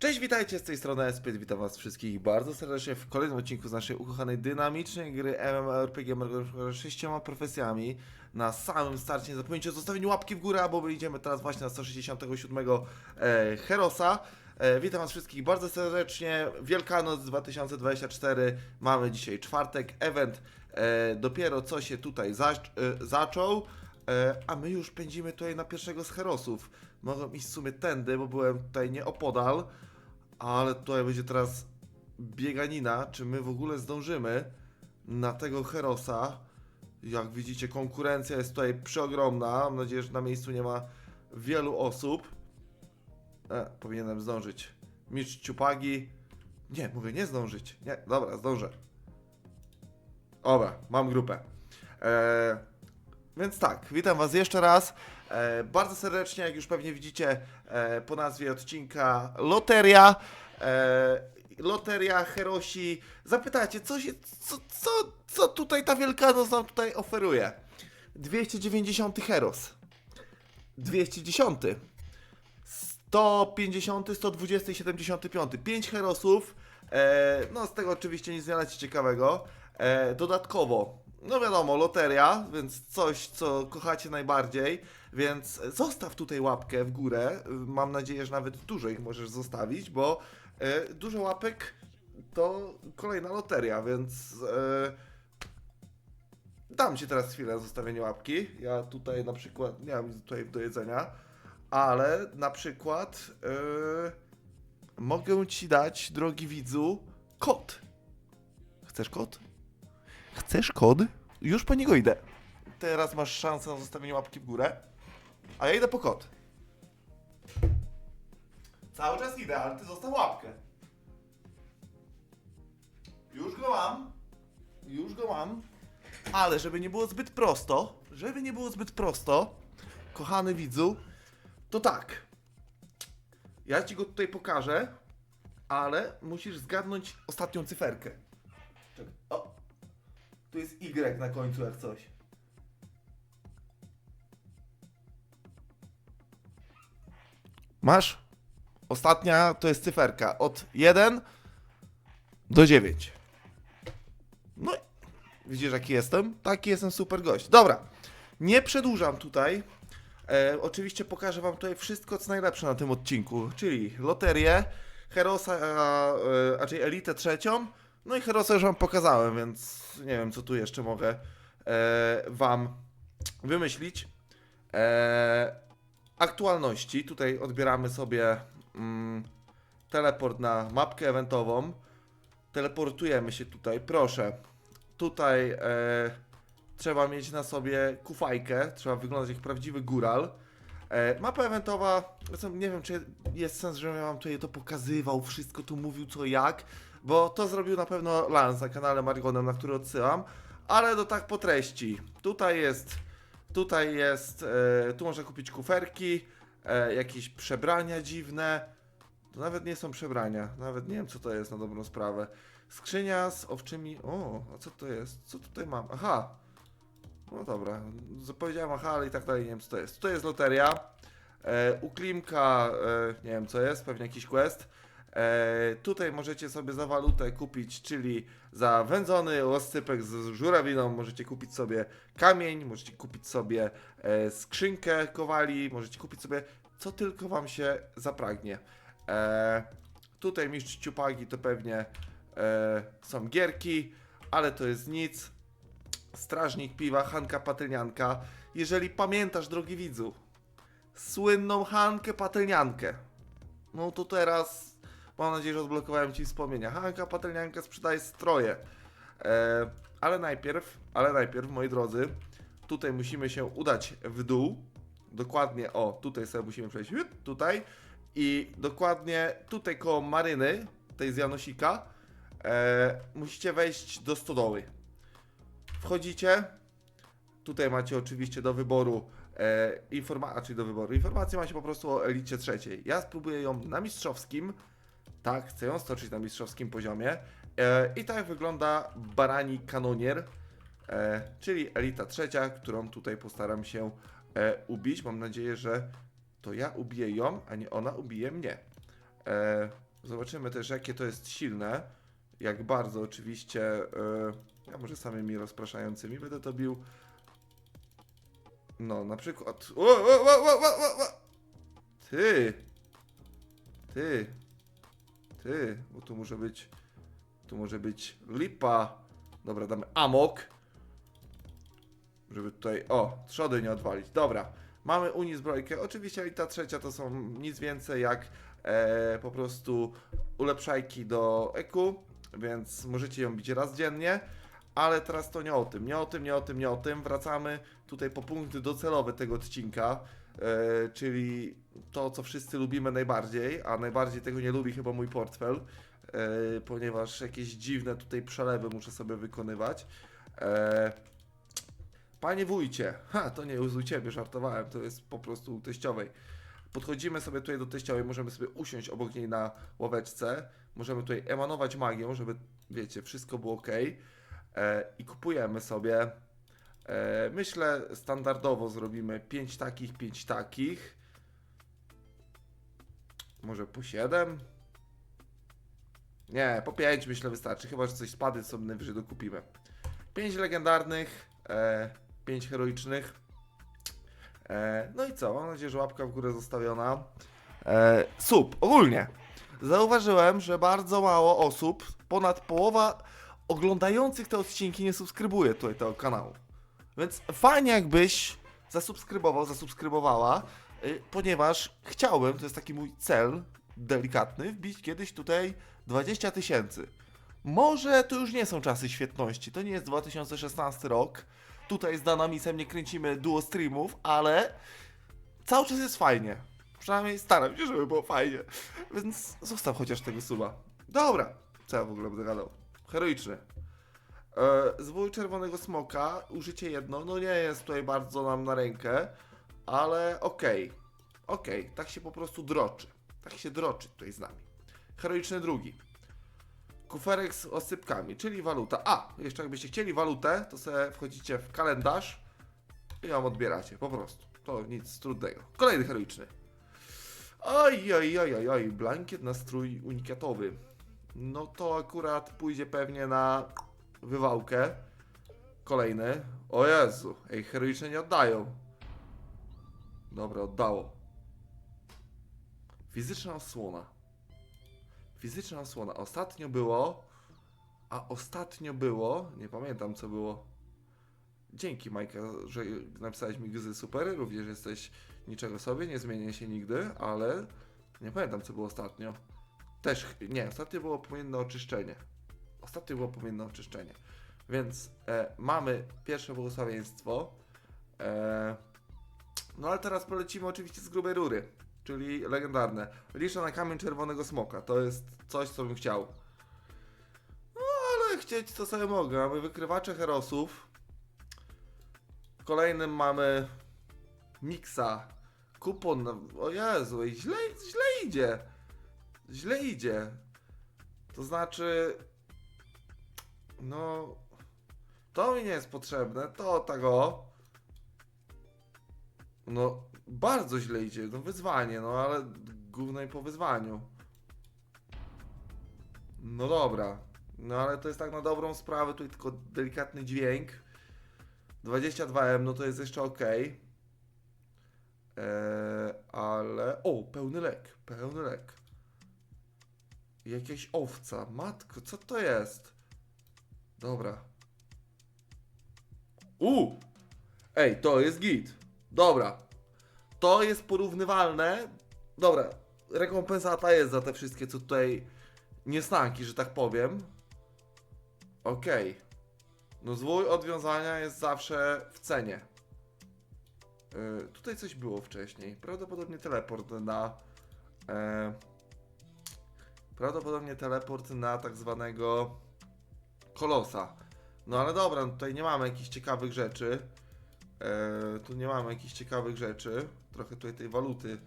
Cześć, witajcie z tej strony Espyt, witam was wszystkich bardzo serdecznie w kolejnym odcinku z naszej ukochanej dynamicznej gry MMORPG z sześcioma profesjami. Na samym starcie nie zapomnijcie o zostawieniu łapki w górę, bo my idziemy teraz właśnie na 167 e, Herosa. E, witam was wszystkich bardzo serdecznie. Wielkanoc 2024, mamy dzisiaj czwartek, event e, dopiero co się tutaj zaś, e, zaczął. E, a my już pędzimy tutaj na pierwszego z herosów. Mogą iść w sumie tędy, bo byłem tutaj nieopodal, ale tutaj będzie teraz bieganina, czy my w ogóle zdążymy na tego herosa. Jak widzicie, konkurencja jest tutaj przeogromna. Mam nadzieję, że na miejscu nie ma wielu osób. E, powinienem zdążyć. Mistrz Ciupagi. Nie, mówię, nie zdążyć. Nie, dobra, zdążę. Dobra, mam grupę. E, więc tak, witam Was jeszcze raz. E, bardzo serdecznie, jak już pewnie widzicie e, po nazwie odcinka, Loteria. E, Loteria Herosi. Zapytacie, co, się, co, co, co tutaj ta Wielkanoc nam tutaj oferuje? 290 Heros. 210. 150, 120 i 75. 5 herosów. No z tego oczywiście nic nie leci ciekawego. Dodatkowo, no wiadomo, loteria, więc coś, co kochacie najbardziej. Więc zostaw tutaj łapkę w górę. Mam nadzieję, że nawet dużo ich możesz zostawić, bo e, dużo łapek to kolejna loteria, więc e, dam ci teraz chwilę na zostawienie łapki. Ja tutaj na przykład nie mam tutaj do jedzenia ale na przykład yy, mogę ci dać, drogi widzu, kod. Chcesz kod? Chcesz kod? Już po niego idę. Teraz masz szansę na zostawienie łapki w górę, a ja idę po kod. Cały czas idę, ale ty zostaw łapkę. Już go mam. Już go mam. Ale żeby nie było zbyt prosto, żeby nie było zbyt prosto, kochany widzu, to tak. Ja ci go tutaj pokażę, ale musisz zgadnąć ostatnią cyferkę. Czekaj. O! Tu jest Y na końcu jak coś. Masz? Ostatnia to jest cyferka od 1 do 9. No, widzisz jaki jestem? Taki jestem super gość. Dobra, nie przedłużam tutaj. E, oczywiście pokażę Wam tutaj wszystko, co najlepsze na tym odcinku, czyli loterię, Herosa, a, e, raczej Elitę trzecią, no i Herosa już Wam pokazałem, więc nie wiem, co tu jeszcze mogę e, Wam wymyślić. E, aktualności, tutaj odbieramy sobie mm, teleport na mapkę eventową, teleportujemy się tutaj, proszę, tutaj... E, trzeba mieć na sobie kufajkę, trzeba wyglądać jak prawdziwy góral. E, mapa eventowa, nie wiem czy jest sens, żebym ja wam tutaj to pokazywał, wszystko tu mówił co jak, bo to zrobił na pewno Lance na kanale Marigonem, na który odsyłam, ale do tak po treści. Tutaj jest, tutaj jest, e, tu można kupić kuferki, e, jakieś przebrania dziwne, to nawet nie są przebrania, nawet nie wiem co to jest na dobrą sprawę. Skrzynia z owczymi, o, a co to jest? Co tutaj mam? Aha, no dobra, z- powiedziałem aha, ale i tak dalej nie wiem co to jest. To jest loteria. E, u Klimka, e, nie wiem co jest, pewnie jakiś quest. E, tutaj możecie sobie za walutę kupić, czyli za wędzony oscypek z żurawiną możecie kupić sobie kamień, możecie kupić sobie e, skrzynkę kowali, możecie kupić sobie co tylko wam się zapragnie. E, tutaj mistrz ciupagi to pewnie są gierki, ale to jest nic. Strażnik piwa, Hanka Patelnianka. Jeżeli pamiętasz, drogi widzu, słynną Hankę Patelniankę, no to teraz mam nadzieję, że odblokowałem Ci wspomnienia. Hanka Patelnianka sprzedaje stroje. E, ale najpierw, ale najpierw, moi drodzy, tutaj musimy się udać w dół. Dokładnie, o, tutaj sobie musimy przejść, tutaj. I dokładnie tutaj koło maryny, tej z Janosika, e, musicie wejść do stodoły. Wchodzicie. Tutaj macie oczywiście do wyboru e, informacje, do wyboru. Informacje macie po prostu o elicie trzeciej. Ja spróbuję ją na mistrzowskim. Tak, chcę ją stoczyć na mistrzowskim poziomie. E, I tak wygląda Barani Kanonier, e, czyli elita trzecia, którą tutaj postaram się e, ubić. Mam nadzieję, że to ja ubiję ją, a nie ona ubije mnie. Zobaczymy też, jakie to jest silne. Jak bardzo oczywiście. ja może samymi rozpraszającymi będę to bił. No, na przykład. O, o, o, o, o, o, o. Ty! Ty! Ty! Bo tu może być. Tu może być lipa. Dobra, damy amok. Żeby tutaj. O, trzody nie odwalić. Dobra. Mamy Uni zbrojkę. Oczywiście i ta trzecia to są nic więcej jak e, po prostu ulepszajki do EQ, więc możecie ją bić raz dziennie. Ale teraz to nie o tym, nie o tym, nie o tym, nie o tym. Wracamy tutaj po punkty docelowe tego odcinka, czyli to, co wszyscy lubimy najbardziej, a najbardziej tego nie lubi chyba mój portfel, e, ponieważ jakieś dziwne tutaj przelewy muszę sobie wykonywać. E, Panie wójcie, ha, to nie jest u ciebie, żartowałem, to jest po prostu u teściowej. Podchodzimy sobie tutaj do teściowej, możemy sobie usiąść obok niej na ławeczce, możemy tutaj emanować magią, żeby, wiecie, wszystko było ok. E, I kupujemy sobie, e, myślę, standardowo zrobimy 5 takich, 5 takich. Może po 7? Nie, po 5 myślę wystarczy, chyba, że coś spadnie, sobie najwyżej dokupimy. 5 legendarnych, e, 5 heroicznych. E, no i co? Mam nadzieję, że łapka w górę zostawiona. E, sub, ogólnie. Zauważyłem, że bardzo mało osób, ponad połowa oglądających te odcinki nie subskrybuje tutaj tego kanału. Więc fajnie jakbyś zasubskrybował, zasubskrybowała, y, ponieważ chciałbym, to jest taki mój cel delikatny, wbić kiedyś tutaj 20 tysięcy. Może to już nie są czasy świetności, to nie jest 2016 rok. Tutaj z Danamisem nie kręcimy duo streamów, ale cały czas jest fajnie. Przynajmniej staram się, żeby było fajnie. Więc zostaw chociaż tego suba. Dobra, co ja w ogóle będę gadał? Heroiczny. E, zwój czerwonego smoka, użycie jedno, no nie jest tutaj bardzo nam na rękę, ale okej. Okej, tak się po prostu droczy. Tak się droczy tutaj z nami. Heroiczny drugi. Kuferek z osypkami, czyli waluta. A, jeszcze jakbyście chcieli walutę, to sobie wchodzicie w kalendarz i ją odbieracie, po prostu. To nic trudnego. Kolejny heroiczny. Oj, oj, oj, oj, oj, blankiet na strój unikatowy. No to akurat pójdzie pewnie na wywałkę. Kolejny. O Jezu, ej, heroiczne nie oddają. Dobra, oddało. Fizyczna osłona. Fizyczna osłona. Ostatnio było. A ostatnio było. Nie pamiętam co było. Dzięki Majka, że napisałeś mi gzy super. Również jesteś niczego sobie, nie zmienię się nigdy, ale nie pamiętam co było ostatnio. Też, nie, ostatnio było płomienne oczyszczenie. Ostatnio było płomienne oczyszczenie. Więc e, mamy pierwsze błogosławieństwo. E, no ale teraz polecimy oczywiście z grubej rury, czyli legendarne. Liczę na kamień czerwonego smoka. To jest coś, co bym chciał. No ale chcieć to sobie mogę. Mamy wykrywacze herosów. Kolejnym mamy miksa. Kupon. O Jezu, źle, źle idzie. Źle idzie. To znaczy. No. To mi nie jest potrzebne. To tego. No, bardzo źle idzie. No, wyzwanie, no ale gówno i po wyzwaniu. No dobra. No ale to jest tak na dobrą sprawę, tutaj tylko delikatny dźwięk. 22M, no to jest jeszcze ok. Eee, ale. O, pełny lek, pełny lek. Jakaś owca. Matko, co to jest? Dobra. U! Ej, to jest git. Dobra. To jest porównywalne. Dobra. Rekompensata jest za te wszystkie, co tutaj nieznaki, że tak powiem. Okej. No zwój odwiązania jest zawsze w cenie. Yy, tutaj coś było wcześniej. Prawdopodobnie teleport na. E, prawdopodobnie teleport na tak zwanego kolosa. No ale dobra, no tutaj nie mamy jakichś ciekawych rzeczy. E, tu nie mamy jakichś ciekawych rzeczy. Trochę tutaj tej waluty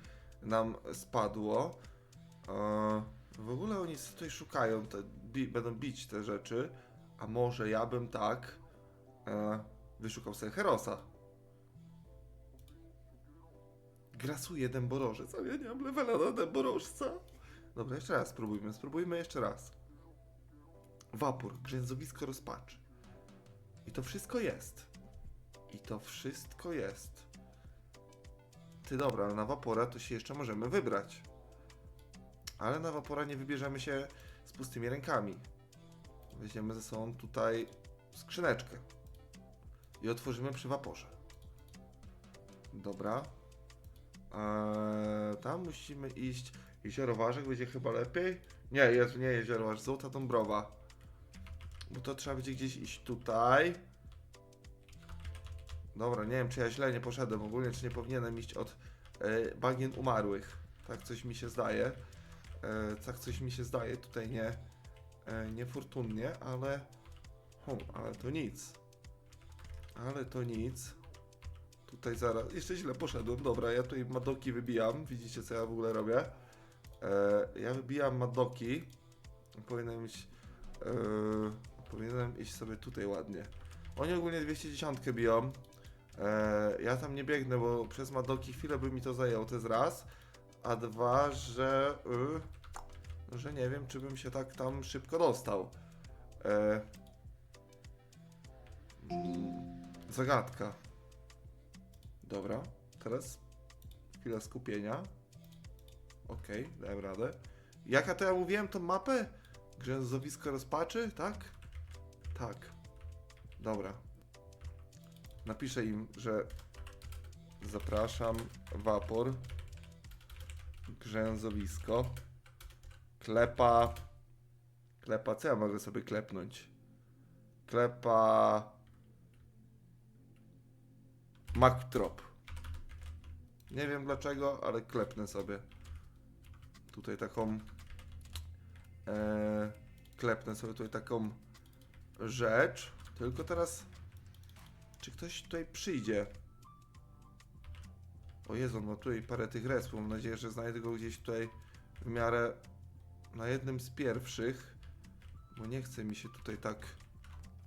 nam spadło. E, w ogóle oni tutaj szukają, te, bi, będą bić te rzeczy. A może ja bym tak e, wyszukał sobie Herosa. Grasuje dęborożec, ale ja nie mam levela na dęborożca. Dobra, jeszcze raz spróbujmy. Spróbujmy jeszcze raz. Wapór, grzęzowisko rozpaczy. I to wszystko jest. I to wszystko jest. Ty dobra, na wapora to się jeszcze możemy wybrać. Ale na wapora nie wybierzemy się z pustymi rękami. Weźmiemy ze sobą tutaj skrzyneczkę. I otworzymy przy waporze. Dobra. Eee, tam musimy iść. Jezioro Warzek będzie chyba lepiej? Nie, jest, nie Jezioro Warzek, Złota Dąbrowa. Bo to trzeba będzie gdzieś iść tutaj. Dobra, nie wiem czy ja źle nie poszedłem ogólnie, czy nie powinienem iść od e, bagien umarłych. Tak coś mi się zdaje. E, tak coś mi się zdaje, tutaj nie, e, niefortunnie, ale... Hm, ale to nic. Ale to nic. Tutaj zaraz, jeszcze źle poszedłem, dobra, ja tutaj madoki wybijam, widzicie co ja w ogóle robię. E, ja wybijam madoki, powinienem e, powinienem iść sobie tutaj ładnie. Oni ogólnie 210 biją, e, ja tam nie biegnę, bo przez madoki chwilę by mi to zajęło, to jest raz, a dwa, że, y, że nie wiem, czy bym się tak tam szybko dostał. E, mm, zagadka. Dobra, teraz chwila skupienia. Okej, dałem radę. Jaka to ja mówiłem tą mapę? Grzęzowisko rozpaczy, tak? Tak. Dobra. Napiszę im, że zapraszam wapor grzęzowisko klepa klepa, co ja mogę sobie klepnąć? Klepa Maktrop. Nie wiem dlaczego, ale klepnę sobie. Tutaj taką. E, klepnę sobie tutaj taką rzecz. Tylko teraz. Czy ktoś tutaj przyjdzie? O Jezu, no tutaj parę tych respów. Mam nadzieję, że znajdę go gdzieś tutaj w miarę na jednym z pierwszych. Bo nie chce mi się tutaj tak.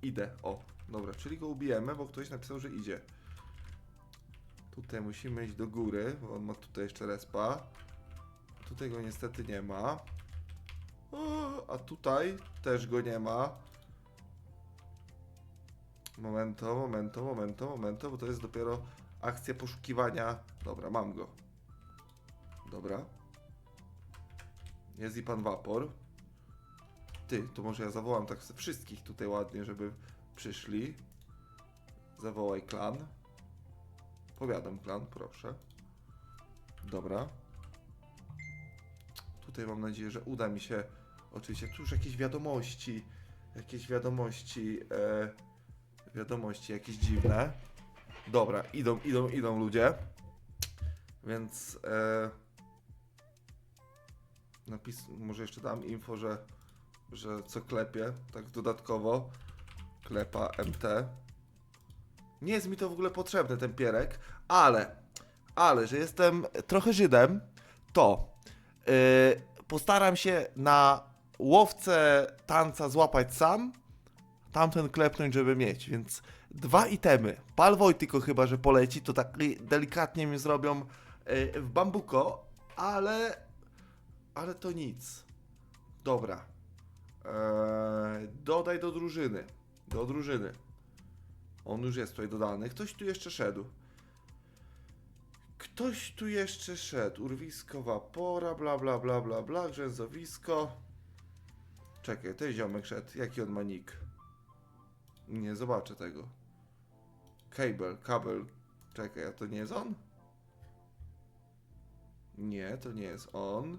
Idę. O, dobra, czyli go ubijemy, bo ktoś napisał, że idzie. Tutaj musimy iść do góry, bo on ma tutaj jeszcze respa. Tutaj go niestety nie ma. O, a tutaj też go nie ma. Momento, momento, momento, momento, bo to jest dopiero akcja poszukiwania. Dobra, mam go. Dobra. Jest i pan Wapor. Ty, to może ja zawołam tak wszystkich tutaj ładnie, żeby przyszli. Zawołaj klan. Powiadam klan, proszę. Dobra. Tutaj mam nadzieję, że uda mi się. Oczywiście, tu już jakieś wiadomości. Jakieś wiadomości. E, wiadomości jakieś dziwne. Dobra, idą, idą, idą ludzie. Więc. E, napis, może jeszcze dam info, że, że co klepie, tak dodatkowo. Klepa MT. Nie jest mi to w ogóle potrzebny, ten pierek, ale, ale, że jestem trochę Żydem, to yy, postaram się na łowce tanca złapać sam, tamten klepnąć, żeby mieć, więc dwa itemy. Pal Wojtyko chyba, że poleci, to tak delikatnie mi zrobią yy, w bambuko, ale, ale to nic. Dobra. Eee, dodaj do drużyny. Do drużyny. On już jest tutaj dodany. Ktoś tu jeszcze szedł. Ktoś tu jeszcze szedł. Urwisko wapora, bla bla bla bla bla, grzęzowisko. Czekaj, ten ziomek szedł. Jaki on ma nick? Nie zobaczę tego. Cable, kabel. Czekaj, a to nie jest on? Nie, to nie jest on.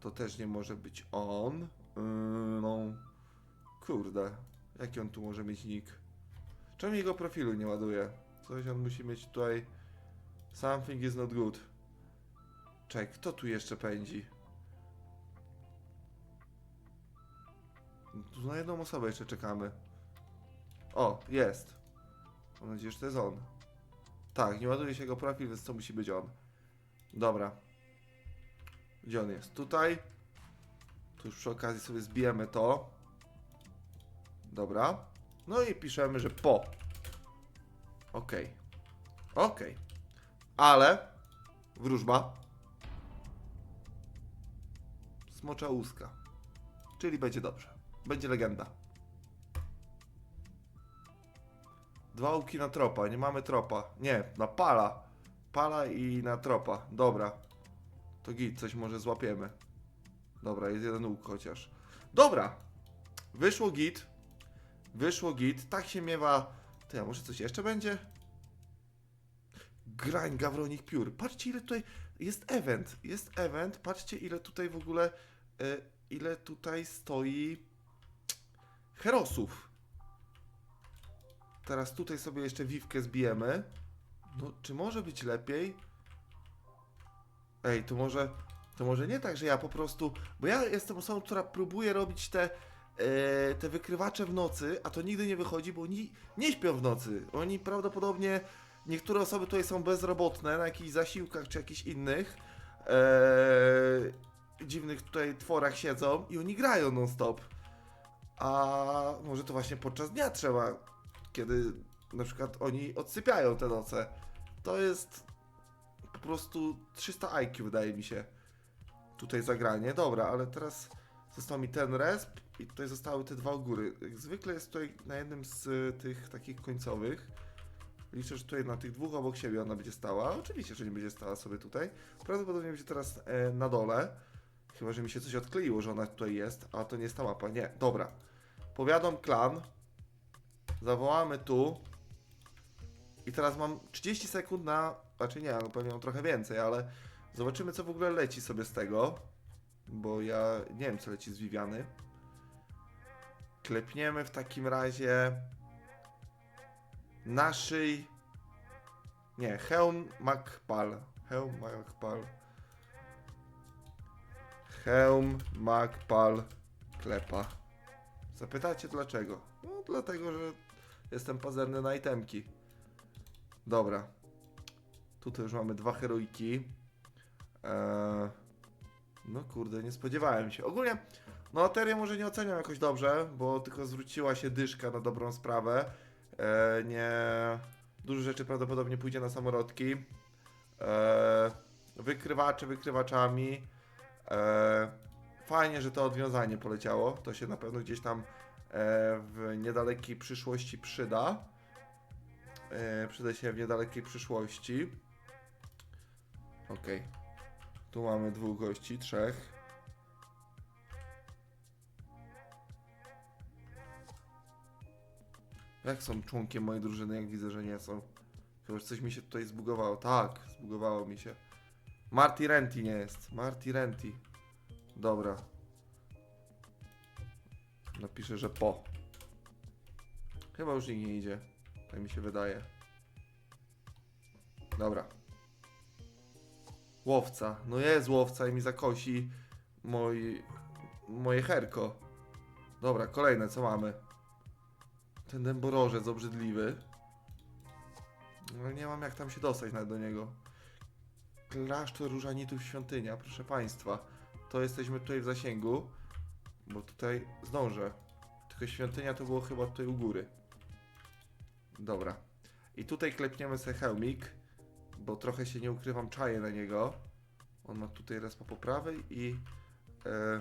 To też nie może być on. Yy, no. Kurde. Jaki on tu może mieć nick? Czemu jego profilu nie ładuje? Coś on musi mieć tutaj. Something is not good. Czekaj, kto tu jeszcze pędzi? Tu na jedną osobę jeszcze czekamy. O, jest. Mam nadzieję, że to jest on. Tak, nie ładuje się jego profil, więc to musi być on. Dobra. Gdzie on jest? Tutaj. Tu już przy okazji sobie zbijemy to. Dobra. No i piszemy, że po. Okej. Okej. Ale wróżba. smocza łuska. Czyli będzie dobrze. Będzie legenda. Dwa łuki na tropa, nie mamy tropa. Nie, na pala. Pala i na tropa. Dobra. To git, coś może złapiemy. Dobra, jest jeden łuk chociaż. Dobra. Wyszło git. Wyszło git. Tak się miewa. Ty, a może coś jeszcze będzie? Grań Gawronik Piór. Patrzcie ile tutaj jest event. Jest event. Patrzcie ile tutaj w ogóle e, ile tutaj stoi herosów. Teraz tutaj sobie jeszcze wiwkę zbijemy. No, czy może być lepiej? Ej, to może to może nie tak, że ja po prostu, bo ja jestem osobą, która próbuje robić te e, te wykrywacze w nocy, a to nigdy nie wychodzi, bo oni nie śpią w nocy. Oni prawdopodobnie niektóre osoby tutaj są bezrobotne na jakichś zasiłkach czy jakichś innych e, dziwnych tutaj tworach siedzą i oni grają non stop. A może to właśnie podczas dnia trzeba, kiedy na przykład oni odsypiają te noce. To jest po prostu 300 IQ wydaje mi się. Tutaj zagranie. Dobra, ale teraz został mi ten resp i tutaj zostały te dwa góry. Jak zwykle jest tutaj na jednym z y, tych takich końcowych. Liczę, że tutaj na tych dwóch obok siebie ona będzie stała. Oczywiście, że nie będzie stała sobie tutaj. Prawdopodobnie będzie teraz e, na dole. Chyba, że mi się coś odkleiło, że ona tutaj jest, a to nie jest ta mapa. Nie, dobra. Powiadom klan. Zawołamy tu. I teraz mam 30 sekund na. Znaczy nie, no pewnie mam trochę więcej, ale zobaczymy, co w ogóle leci sobie z tego. Bo ja nie wiem, co leci z Viviany. Klepniemy w takim razie naszej. Nie, Hełm Makpal. Hełm Makpal. Hełm Makpal klepa. Zapytacie dlaczego? No dlatego, że jestem pazerny na itemki. Dobra. Tutaj już mamy dwa heroiki. Eee, no kurde, nie spodziewałem się. Ogólnie, no Terię może nie oceniam jakoś dobrze, bo tylko zwróciła się dyszka na dobrą sprawę. Eee, nie... Dużo rzeczy prawdopodobnie pójdzie na samorodki. Eee, wykrywacze wykrywaczami. Eee, fajnie, że to odwiązanie poleciało. To się na pewno gdzieś tam e, w niedalekiej przyszłości przyda. E, przyda się w niedalekiej przyszłości. Okej. Tu mamy dwóch gości, trzech. Jak są członkiem mojej drużyny, jak widzę, że nie są? Chyba, że coś mi się tutaj zbugowało. Tak, zbugowało mi się. Marty Renty nie jest. Marty Renty. Dobra. Napiszę, że po. Chyba już nikt nie idzie. Tak mi się wydaje. Dobra. Łowca. No jest łowca i mi zakosi moi, moje herko. Dobra, kolejne, co mamy? Ten dęborożec obrzydliwy. No nie mam jak tam się dostać nawet do niego. Klasztor różanitów świątynia, proszę państwa. To jesteśmy tutaj w zasięgu. Bo tutaj zdążę. Tylko świątynia to było chyba tutaj u góry. Dobra. I tutaj klepniemy sobie hełmik, bo trochę się nie ukrywam, czaję na niego. On ma tutaj respa po prawej i... E,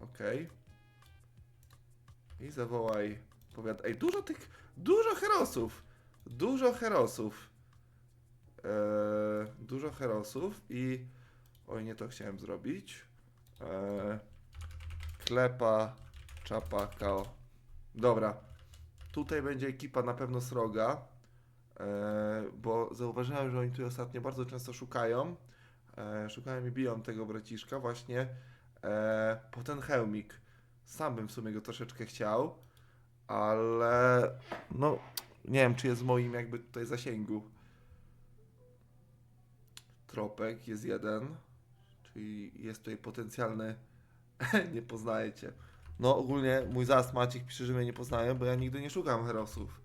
Okej. I zawołaj... Powiad... Ej, dużo tych... Dużo herosów! Dużo herosów. E, dużo herosów i... Oj, nie to chciałem zrobić. E, klepa, czapa, kao. Dobra. Tutaj będzie ekipa na pewno sroga, e, bo zauważyłem, że oni tu ostatnio bardzo często szukają. E, szukają i biją tego braciszka właśnie po ten hełmik. Sam bym w sumie go troszeczkę chciał, ale no nie wiem, czy jest w moim jakby tutaj zasięgu. Tropek jest jeden, czyli jest tutaj potencjalny nie poznajecie. No ogólnie mój zast Maciek pisze, że mnie nie poznają, bo ja nigdy nie szukam herosów.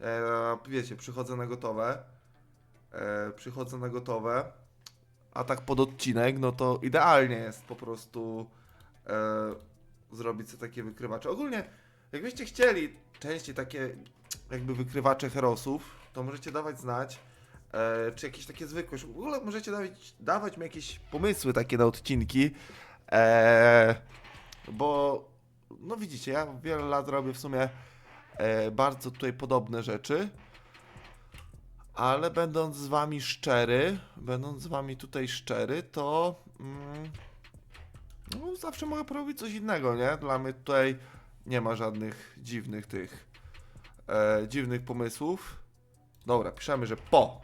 E, wiecie, przychodzę na gotowe. E, przychodzę na gotowe. A tak pod odcinek, no to idealnie jest po prostu e, zrobić sobie takie wykrywacze. Ogólnie, jakbyście chcieli częściej takie jakby wykrywacze herosów, to możecie dawać znać. E, czy jakieś takie zwykłe. W ogóle możecie dawać, dawać mi jakieś pomysły takie na odcinki. Eee, bo, no widzicie, ja wiele lat robię w sumie e, bardzo tutaj podobne rzeczy. Ale będąc z wami szczery, będąc z wami tutaj szczery, to mm, no, zawsze mogę porobić coś innego, nie? Dla mnie tutaj nie ma żadnych dziwnych tych e, dziwnych pomysłów. Dobra, piszemy, że po.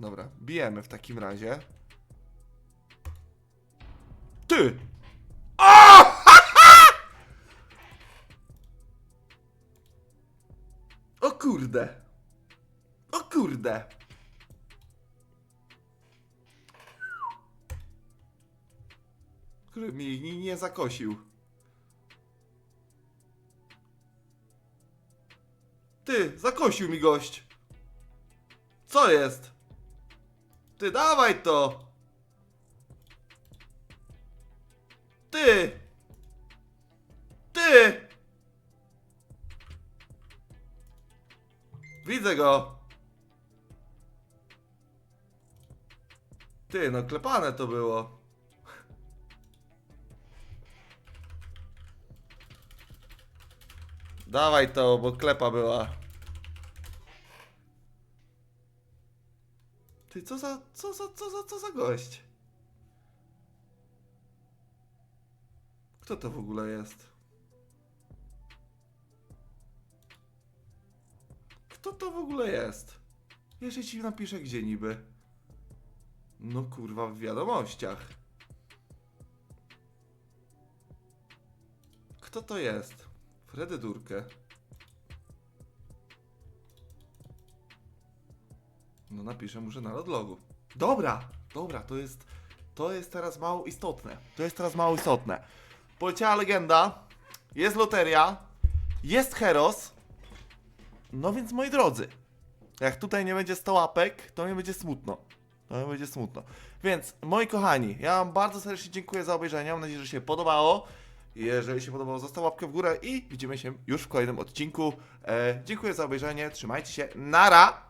Dobra, bijemy w takim razie. Ty! O! o kurde! O kurde! Który mi nie, nie zakosił. Ty, zakosił mi gość. Co jest? Ty, dawaj to! Ty! Ty! Widzę go! Ty, no klepane to było. Dawaj to, bo klepa była. Ty, co za, co za, co za, co za gość? Kto to w ogóle jest? Kto to w ogóle jest? Jeszcze ci napiszę gdzie niby. No kurwa, w wiadomościach. Kto to jest? Fredy Durkę. No napiszę muszę na odlogu. Dobra, dobra, to jest, to jest teraz mało istotne. To jest teraz mało istotne. Poleciała legenda, jest loteria, jest Heros. No więc moi drodzy, jak tutaj nie będzie 100 łapek, to mi będzie smutno. To mi będzie smutno. Więc, moi kochani, ja wam bardzo serdecznie dziękuję za obejrzenie. Mam nadzieję, że się podobało. Jeżeli się podobało, zostaw łapkę w górę i widzimy się już w kolejnym odcinku. E, dziękuję za obejrzenie, trzymajcie się, nara!